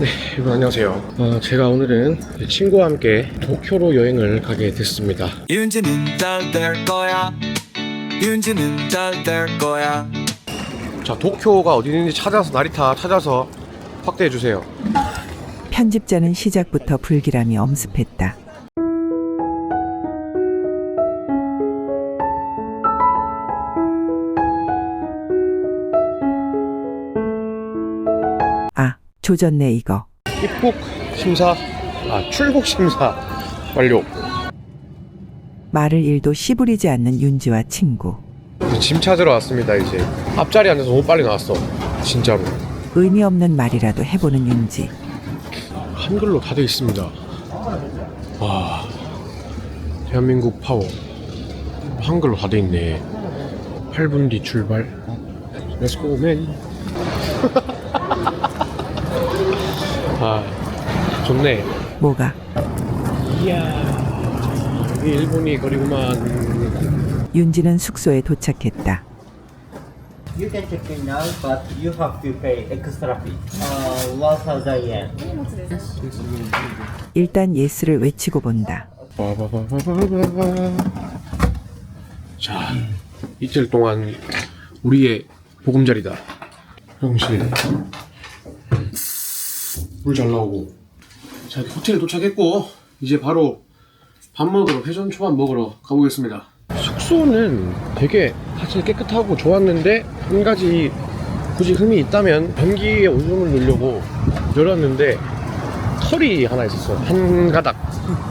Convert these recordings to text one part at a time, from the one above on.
네, 여러분 안녕하세요. 어, 제가 오늘은 친구와 함께 도쿄로 여행을 가게 됐습니다. 윤지는 잘될 거야. 윤지는 잘될 거야. 자, 도쿄가 어디 있는지 찾아서 나리타 찾아서 확대해 주세요. 편집자는 시작부터 불길함이 엄습했다. 조졌네 이거. 입국 심사, 아 출국 심사 완료. 말을 일도 씨부리지 않는 윤지와 친구. 이제 짐 찾으러 왔습니다. 이제 앞자리 앉아서 너무 빨리 나왔어. 진짜로. 의미 없는 말이라도 해보는 윤지. 한글로 다 돼 있습니다. 와, 대한민국 파워. 한글로 다 돼 있네. 8분 뒤 출발. Let's go, man. 아, 좋네. 뭐가? 이야, 여기 일본이 거리구만. 윤지는 숙소에 도착했다. You can check in now, but you have to pay extra fee. Uh, 1,000 yen. 일단 예스를 외치고 본다. 빠바바바바바. 자, 이틀 동안 우리의 보금자리다. 형실. 물 잘 나오고. 자, 호텔에 도착했고, 이제 바로 밥 먹으러, 회전 초밥 먹으러 가보겠습니다. 숙소는 되게 사실 깨끗하고 좋았는데, 한 가지 굳이 흠이 있다면, 변기의 온수를 넣으려고 열었는데, 털이 하나 있었어. 한 가닥.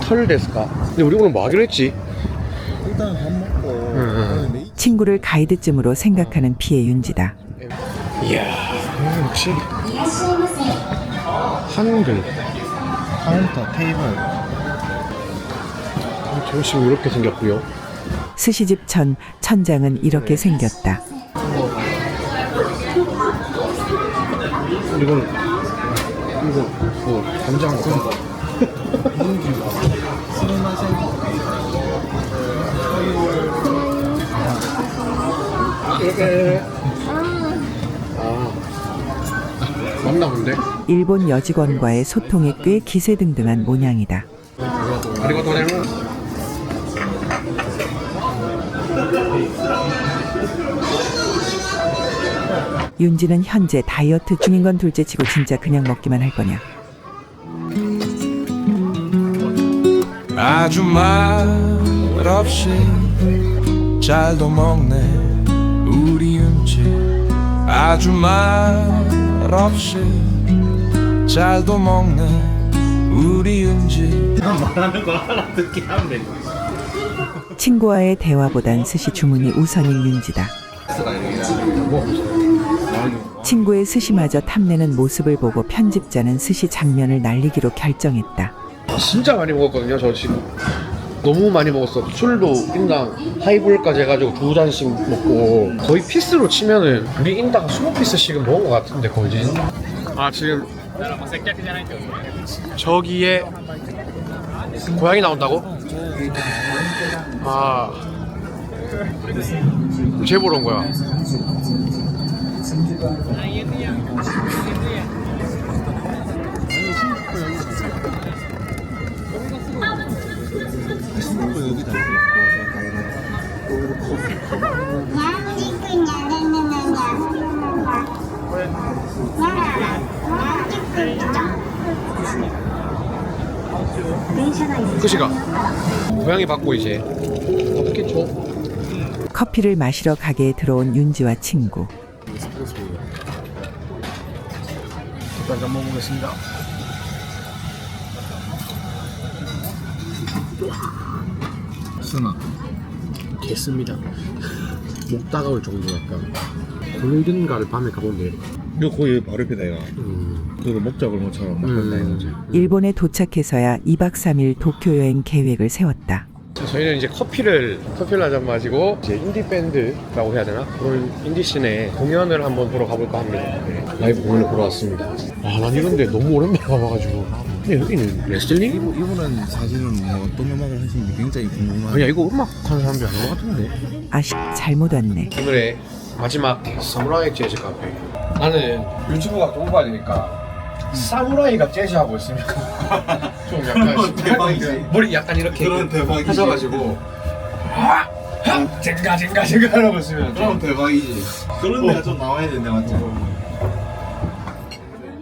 털 데스까? 근데 우리 오늘 뭐 하기로 했지? 일단 밥 먹고 응. 메인 친구를 가이드쯤으로 생각하는 피해 윤지다. 이야, 음, 역시 한글. 카운터 테이블 정식 이렇게 생겼고요. 스시집 천 천장은 이렇게 생겼다. 이건 이거 뭐 간장 거. 이렇게 일본 여직원과의 소통에 꽤 기세등등한 모양이다. 윤지는 현재 다이어트 중인 건 둘째치고 진짜 그냥 먹기만 할 거냐. 아주 말 없이 잘도 먹네 우리 윤지 아주 말 없이 잘도 먹네 우리 윤지 말하는 거 하나 듣게 하면 돼. 친구와의 대화보단 스시 주문이 우선인 윤지다. 친구의 스시마저 탐내는 모습을 보고 편집자는 스시 장면을 날리기로 결정했다. 진짜 많이 먹었거든요. 저 지금 너무 많이 먹었어. 술도 인당 하이볼까지 해가지고 두 잔씩 먹고 거의 피스로 치면은 우리 인당 20피스씩은 먹은 것 같은데 거의. 아 지금 저기에 고양이 나온다고? 아 제보로 온 거야. 끝이가 고양이 받고 이제 어떻겠죠? 커피를 마시러 가게에 들어온 윤지와 친구. 일단 좀 먹어보겠습니다. 순아 개씁니다. 목 따가울 정도 약간 골든가를 밤에 돼요. 이거 거의 바로 이거 음. 그리고 먹자 그런 것처럼 막 그런다 이거지 일본에 도착해서야 2박 3일 도쿄 여행 계획을 세웠다. 자, 저희는 이제 커피를 커피를 한잔 마시고 이제 인디 밴드라고 해야 되나 그런 인디 씬의 공연을 한번 보러 가볼까 합니다. 네, 라이브 공연을 보러 왔습니다. 아, 난 이런데 너무 오랜만에 가봐가지고. 근데 여기는 레슬링? 이분, 이분은 사실은 뭐 어떤 음악을 하시는지 굉장히 궁금한 아니야 이거 음악 하는 사람들이 아닌 것 같은데. 아씨 잘못 왔네. 오늘의 마지막 사무라이 재즈 카페. 나는 유튜브 각도 뽑아야 되니까 사무라이가 재즈하고 있으면 좀 약간 대박이지. 머리 약간 이렇게 그런 대박이지. 하셔가지고 아, 아, 젠가 젠가 젠가 하고 있으면 좀 그럼 대박이지. 그런 데가 좀 나와야 되는데 맞지?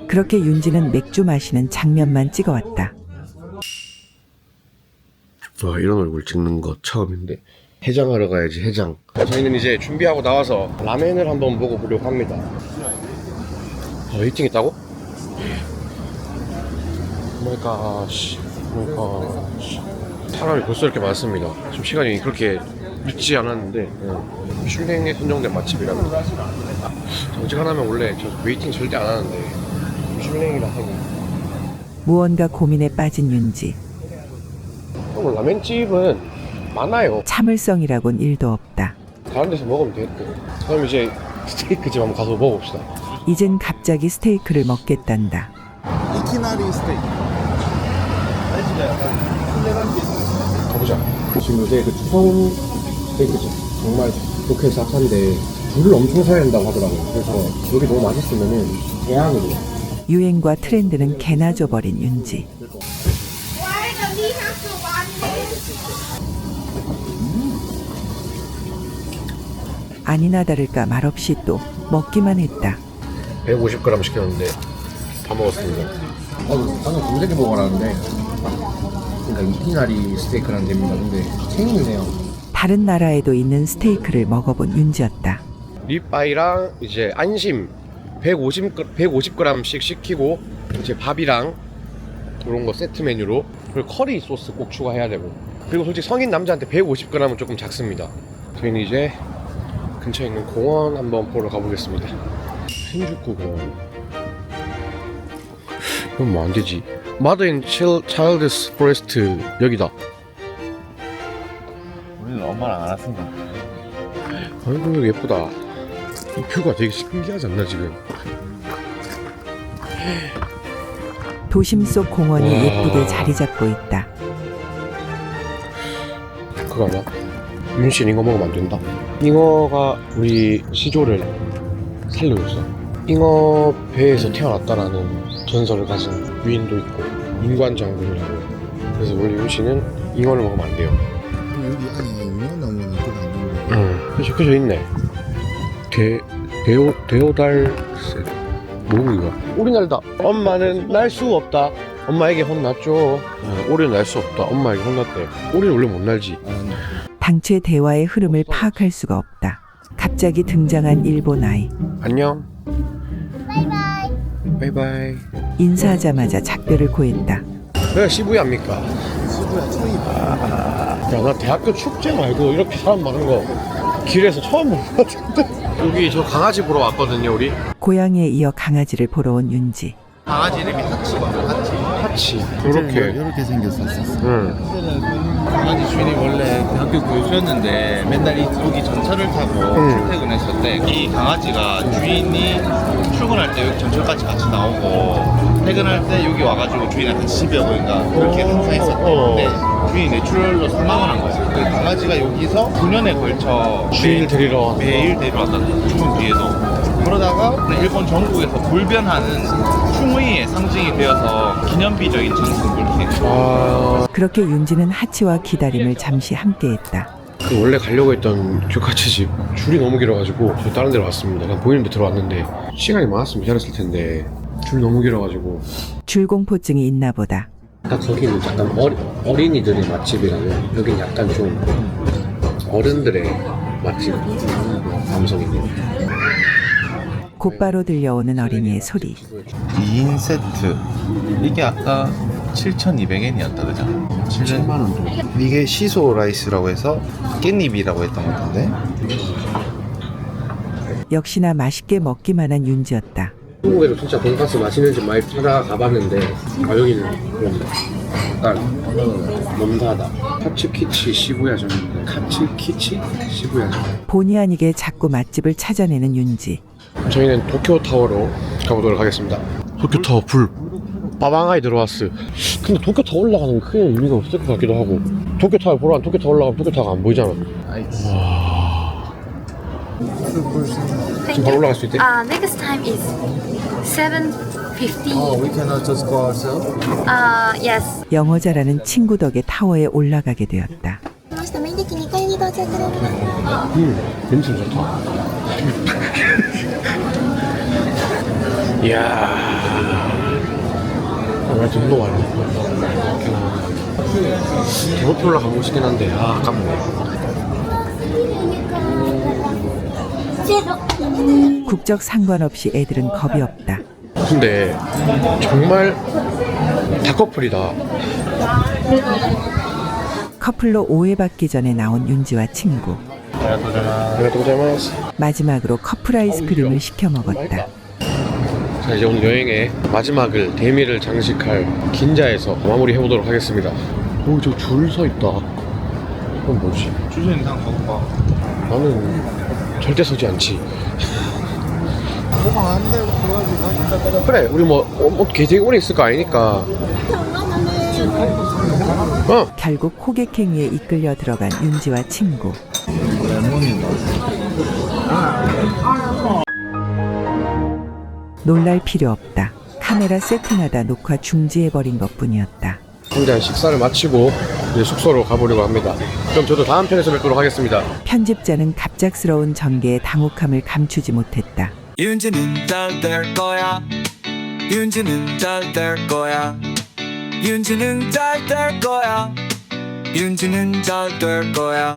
그렇게 윤지는 맥주 마시는 장면만 찍어왔다. 와 이런 얼굴 찍는 거 처음인데 해장하러 가야지 해장 저희는 이제 준비하고 나와서 라멘을 한번 먹어보려고 합니다 아 웨이팅 있다고? 오마이갓 오마이갓 사람이 벌써 이렇게 많습니다. 지금 시간이 그렇게 늦지 않았는데 예. 슐랭에 선정된 맛집이랍니다 정직하다면 원래 저 웨이팅 절대 안 하는데. 슐랭이라 하고. 무언가 고민에 빠진 윤지. 형 라멘집은 많아요. 참을성이라곤 일도 없다. 다른 데서 먹으면 되겠고 그럼 이제 스테이크집 한번 가서 먹어봅시다 이젠 갑자기 스테이크를 먹겠단다. 이키나리 스테이크. 약간 플레반 비슷해. 가보자 지금 요새 그 추성 스테이크집 정말 좋게 싹한데 줄을 엄청 서야 된다고 하더라고요 그래서 여기 너무 맛있으면은 대안으로 유행과 트렌드는 개나 줘버린 윤지. 아니나 다를까 말없이 또 먹기만 했다. 150g 시켰는데 다 먹었습니다. 어, 나는 검색해 먹으라는데 그러니까 이피나리 스테이크라는 데입니다 근데 생일이네요. 다른 나라에도 있는 스테이크를 먹어본 윤지였다. 립바이랑 이제 안심 150, 150g씩 시키고 이제 밥이랑 그런 거 세트 메뉴로 그리고 커리 소스 꼭 추가해야 되고. 그리고 솔직히 성인 남자한테 150g은 조금 작습니다. 저희는 이제 근처에 있는 공원 한번 보러 가보겠습니다 신주쿠 공원 이건 뭐 안되지 마더 인 차일드스 포레스트 여기다 우리는 엄마랑 안 왔습니다. 아이고 예쁘다 이 뷰가 되게 신기하지 않나 지금 도심 속 공원이 와. 예쁘게 자리 잡고 있다. 그거 알아? 윤씨 잉어 먹으면 안 된다. 잉어가 우리 시조를 살려줬어. 잉어 배에서 태어났다라는 전설을 가진 유인도 있고 인관 장군이라고. 그래서 원래 윤씨는 잉어를 먹으면 안 돼요. 여기 안에 그거 안 있는데. 응. 그죠 그죠 있네. 대 대오 대오달 뭐고 이거? 오리 날다. 엄마는 날 수 없다. 엄마에게 혼났죠. 어, 오리는 날 수 없다. 엄마에게 혼났대. 오리는 원래 못 날지. 당최 대화의 흐름을 파악할 수가 없다. 갑자기 등장한 일본 아이. 안녕. 바이바이. 인사하자마자 작별을 고했다. 왜 시부야입니까? 시부야 초이. 야, 나 대학교 축제 말고 이렇게 사람 많은 거 길에서 처음 본것 같은데. 여기 저 강아지 보러 왔거든요, 우리. 고양이에 이어 강아지를 보러 온 윤지. 강아지 이름이 하치거든. 하치. 하치. 이렇게. 이렇게 생겼었어. 응. 강아지 주인이 원래 대학교 교수였는데 맨날 이 여기 전철을 타고 음. 출퇴근했을 때이 강아지가 주인이 출근할 때 여기 전철까지 같이 나오고 퇴근할 때 여기 와가지고 주인한테 집에 오니까 그렇게 항상 했었는데 주인이 뇌출혈로 사망을 한 거예요. 그 강아지가 여기서 9년에 걸쳐 주인을 데리러 왔다. 매일 데려왔다. 죽은 뒤에도. 그러다가 일본 전국에서 불변하는 충의의 상징이 되어서 기념비적인 장소를 그렇게 아, 그렇게 윤지는 하치와 기다림을 잠시 함께했다. 그 원래 가려고 했던 교카치집 줄이 너무 길어가지고 저 다른 데로 왔습니다. 그냥 보이는 데 들어왔는데 시간이 많았으면 기다렸을 텐데 줄이 너무 길어가지고 줄공포증이 있나 보다. 딱 거기는 약간 어리, 어린이들의 맛집이라면 여긴 약간 좀 어른들의 맛집 감성이네요. 곧바로 들려오는 어린이의 소리. 2인 세트. 이게 아까 7,200엔이었다 그죠? 7만 원 정도. 이게 시소 라이스라고 해서 깻잎이라고 했던 것 같은데? 역시나 맛있게 먹기만 한 윤지였다. 한국에도 진짜 돈가스 맛있는 집 많이 찾아가봤는데 아 여기는 그런 약간 넘사다. 카츠키치 시부야점 카츠키치 시부야점 본의 아니게 자꾸 맛집을 찾아내는 윤지. 저희는 도쿄타워로 가보도록 하겠습니다 도쿄타워 불 빠방하이 들어왔어 근데 도쿄타워 올라가는 게 크게 의미가 없을 것 같기도 하고 도쿄타워 보러 간 도쿄타워 올라가면 도쿄타워가 안 보이잖아 와... 지금 바로 올라갈 수 있대? Uh, next time is 7.50 Oh, we cannot just go ourselves? Uh, yes 영어 잘하는 친구 덕에 타워에 올라가게 되었다 음, 냄새 좋다 이야. 아, 정도 많네. 더 높이 올라가고 싶긴 한데, 아, 아깝네. 국적 상관없이 애들은 겁이 없다. 근데, 정말 다 커플이다. 커플로 오해받기 전에 나온 윤지와 친구. 마지막으로 커플 아이스크림을 시켜 먹었다. 자, 이제 오늘 여행의 마지막을, 대미를 장식할 긴자에서 마무리 해보도록 하겠습니다. 오, 저 줄 서 있다. 그건 뭐지? 주제는 상 먹어봐. 나는 절대 서지 않지. 뭐가 안 되고 그래가지고 그래, 우리 뭐, 어, 뭐 되게 오래 있을 거 아니니까. 어, 결국 호객행위에 이끌려 들어간 윤지와 친구. 레몬이다. 놀랄 필요 없다. 카메라 세팅하다 녹화 중지해버린 것 뿐이었다. 혼자 식사를 마치고 이제 숙소로 가보려고 합니다. 그럼 저도 다음 편에서 뵙도록 하겠습니다. 편집자는 갑작스러운 전개에 당혹함을 감추지 못했다. 윤지는 잘될 거야 윤지는 잘될 거야 윤지는 잘될 거야 윤지는 잘될 거야